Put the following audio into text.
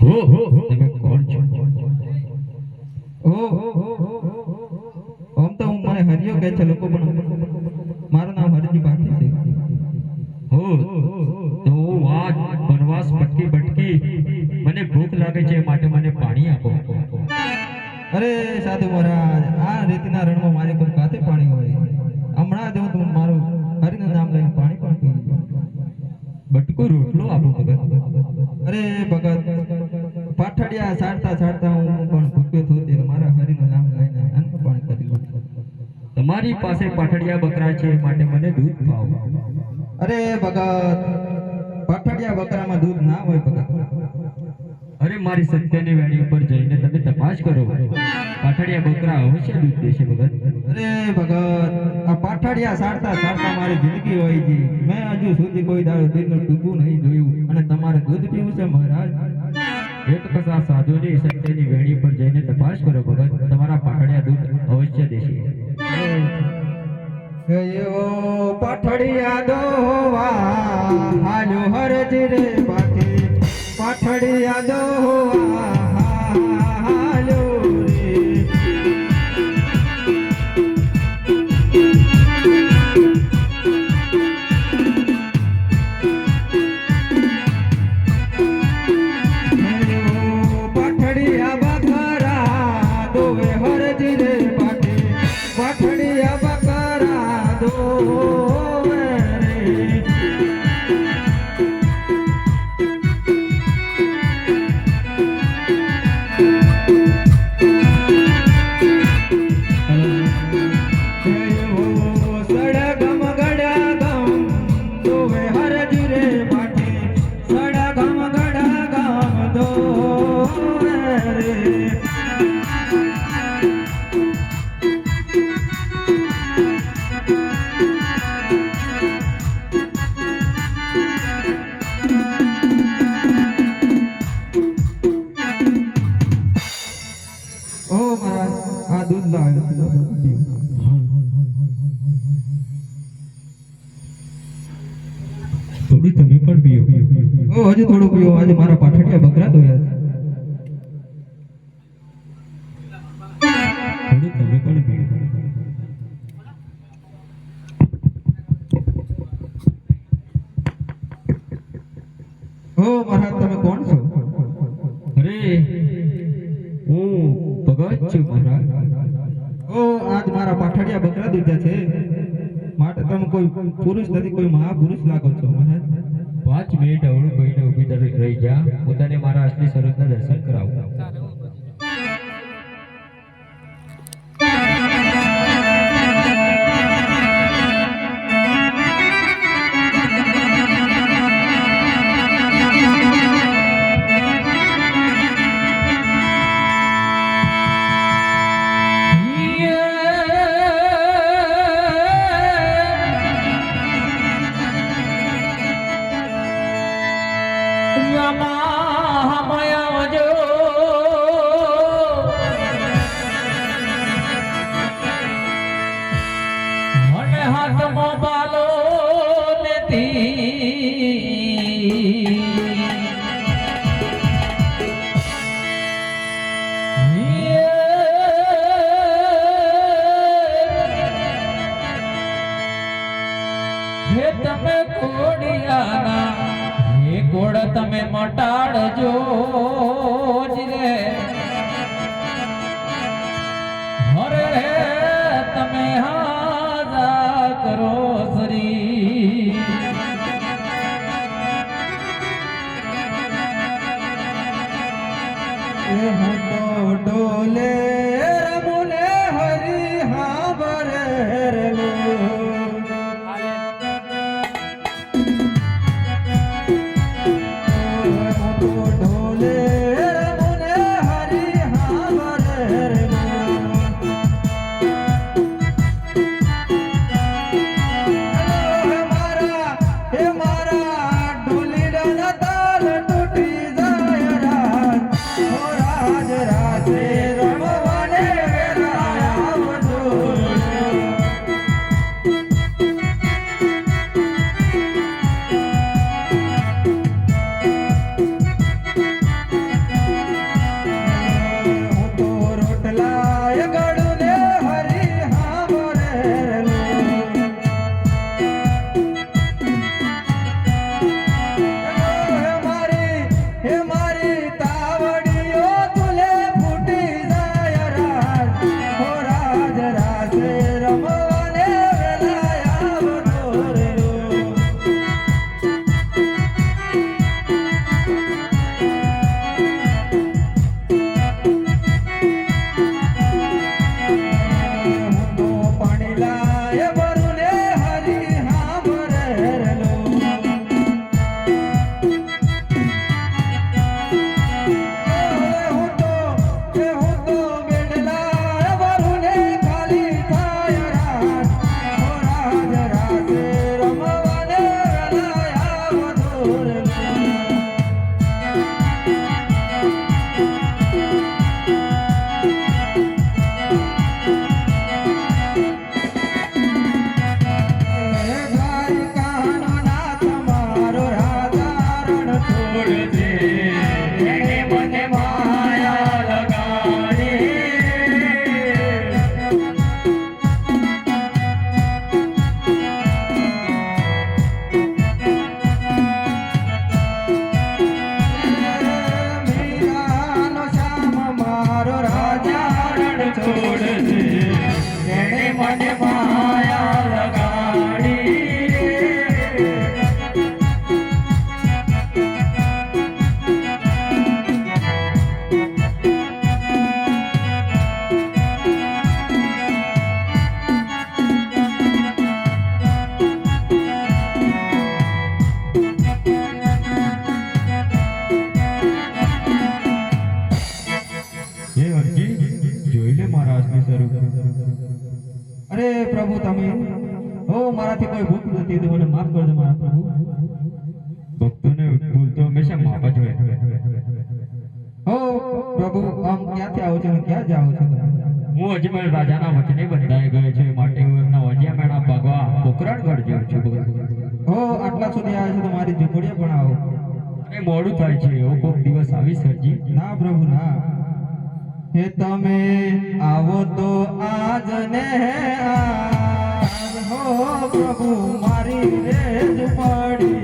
હો હો તમે કોણ છો હો આમ તો હું મને હરિયો કહે છે લોકો પણ મારું નામ હરજી પાઠી છે હો તો આજ વનવાસ ભટકી ભટકી મને ભૂખ લાગે છે માટે મને પાણી આપો અરે સાધુ મહારાજ, આ રીતના રણમાં મારે કોઈ કાતે પાણી હોય હમણાં જ હું તમને મારું હરિનું નામ લઈને પાણી પણ પી લીધું બટકો રોટલો આપો ભગત અરે ભગત પાઠડિયા સાડતા સાડતા હું પણ ભૂખ્યો થયો ત્યારે મારા હરિનું નામ લઈને અન્ન પણ કરી લીધું તમારી પાસે પાટડિયા બકરા છે માટે મને દૂધ પાવ. અરે ભગત પાઠડિયા બકરામાં દૂધ ના હોય ભગત. અરે મારી સત્યની વેણી ઉપર જઈને તમે તપાસ કરો. પાટડિયા બકરા અવશ્ય દૂધ દેશે ભગત. અરે ભગત આ પાઠડિયા સાડતા સાડતા મારી જિંદગી હોય છે. મેં હજુ સુધી કોઈ દાડો દૂધનું ટૂંકું નહીં જોયું અને તમારે દૂધ પીવું છે મહારાજ? એક પ્રકાર સાધુની સત્યની વેણી પર જઈને તપાસ કરો ભગત, તમારા પાટડિયા દૂધ અવશ્ય દેશે. એવો પાટડિયા દોવા હાલો હરજી રે બાકી પાટડિયા દોવા ઓ મહારાજ આ દૂધ લાવ્યો. થોડું તમે પણ પીઓ ઓ હજુ થોડું પીવો આજે મારા પાઠડિયા બકરા ધોયા પીઓ મહારાજ તમે કોણ છો છું મહારાજ ઓ આજ મારા પાઠડિયા બકરા દીધા છે. માટે તમે કોઈ પુરુષ નથી, કોઈ મહાપુરુષ લાગો છો, મહારાજ? પાંચ મિનિટ અવળું કહીને ઊભી રહી જા. પોતાને તને મારા અસલી સ્વરૂપના દર્શન કરાવું. હે તમે કોડિયાના, હે કોડ તમે મટાડજો રે. હરે તમે હાજા કરો સરી હું તો ડોલે Bye, guys. હે અરજી જોઈ લે મારા હાથનું સ્વરૂપ અરે પ્રભુ, તમે હો, મારાથી કોઈ ભૂલ નથી, તો મને માફ કરજો મારા પ્રભુ. ભક્તોને ભૂલ તો હંમેશા માફ જ હોય. હો, પ્રભુ, આમ ક્યાંથી આવો છો ક્યાં જાઓ છો હું અજમેર રાજાના વચને બંધાઈ ગયો છું. માટે હું એમના વજિયા મેળા ભાગવા પોકરણગઢ જાઉં છું. હો, આટલા સુધી આવ્યા છે તો મારી ઝૂંપડીએ પણ આવો. અને મોડું થાય છે. એવો કોક દિવસ આવી સરજી ના પ્રભુ, ના. હે તમે આવો તો આજ ને આજ. હો પ્રભુ મારી રેજ ઝૂંપડી